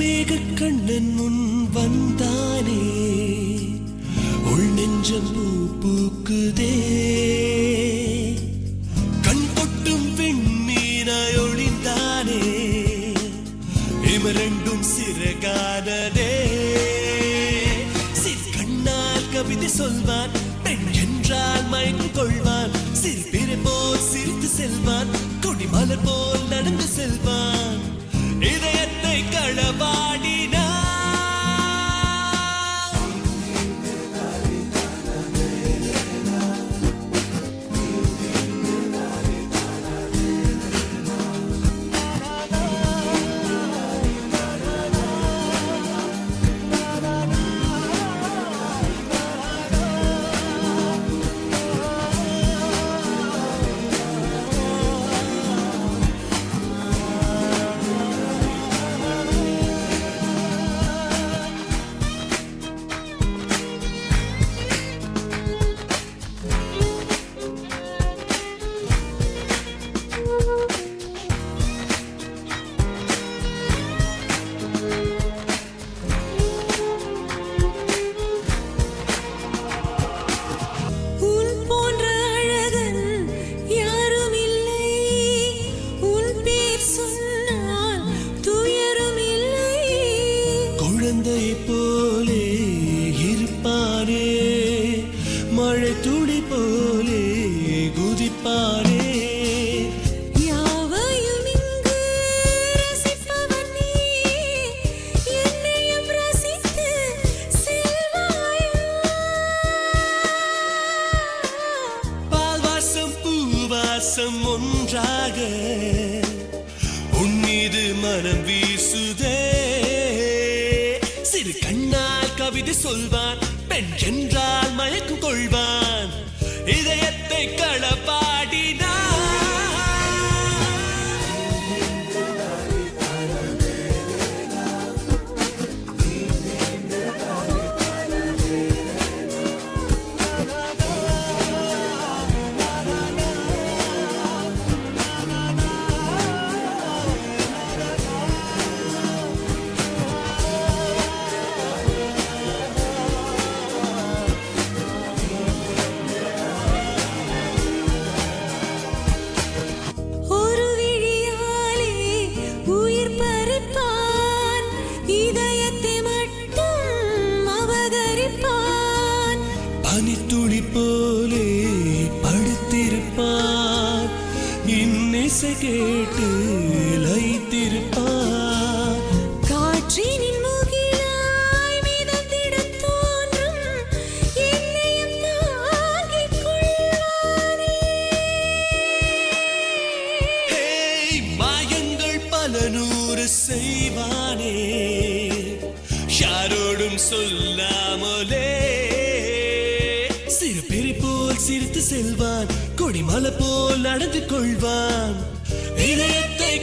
மேகக்கண்ணன் முன் வந்தானே உள் நெஞ்சம் பூ பூக்குதே செய்தி சொல்வான். பெண் என்றால் மயங்கி கொள்வான். சிறு பிற போல் சிரித்து செல்வான். கொடிமலர் போல் far பனித்துளி போலே படுத்திருப்பார் இன்னிசை கேட்டு செல்வான். கொடிமலை போல் நடந்து கொள்வான். இதயத்தை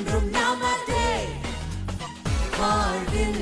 என்றும் நமதே வாழ்வில்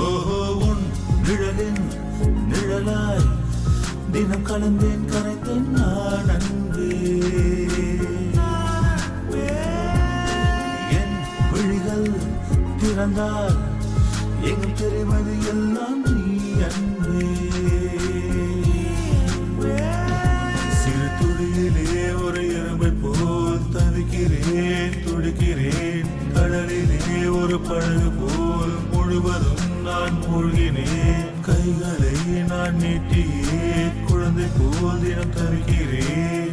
ஓஹோ உன் நிழலின் நிழலாய் தினம் கலந்தேன் கரைத்தேன் நான் அன்பே என் விழிகள் திறந்தால் எங்கும் தெரிவது எல்லாம் நீ அன்பே சிறு துளியிலே ஒரு எறும்பை போல் தவிக்கிறேன் துடிக்கிறேன் கடலிலே ஒரு பழகு போல் முழுவதும் நான் மூழ்கினேன். கைகளை நான் நீட்டியே குழந்தை போல் தினம் தவிக்கிறேன்.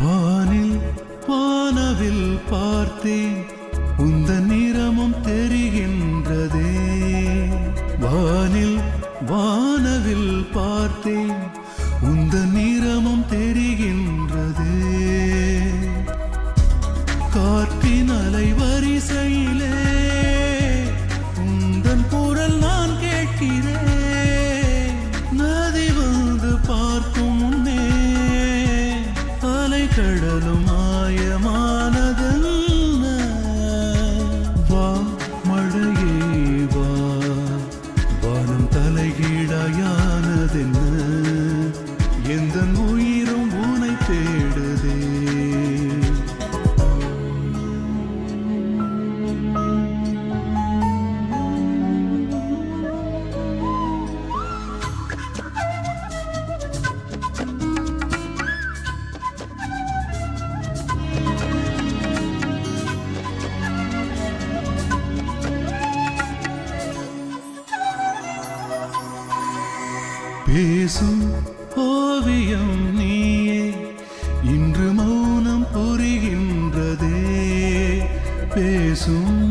வானில் வானவில் பார்த்தேன் உந்த நிறமும் தெரிகின்றதே. வானில் வானவில் பார்த்தேன் உந்த நீ Soon.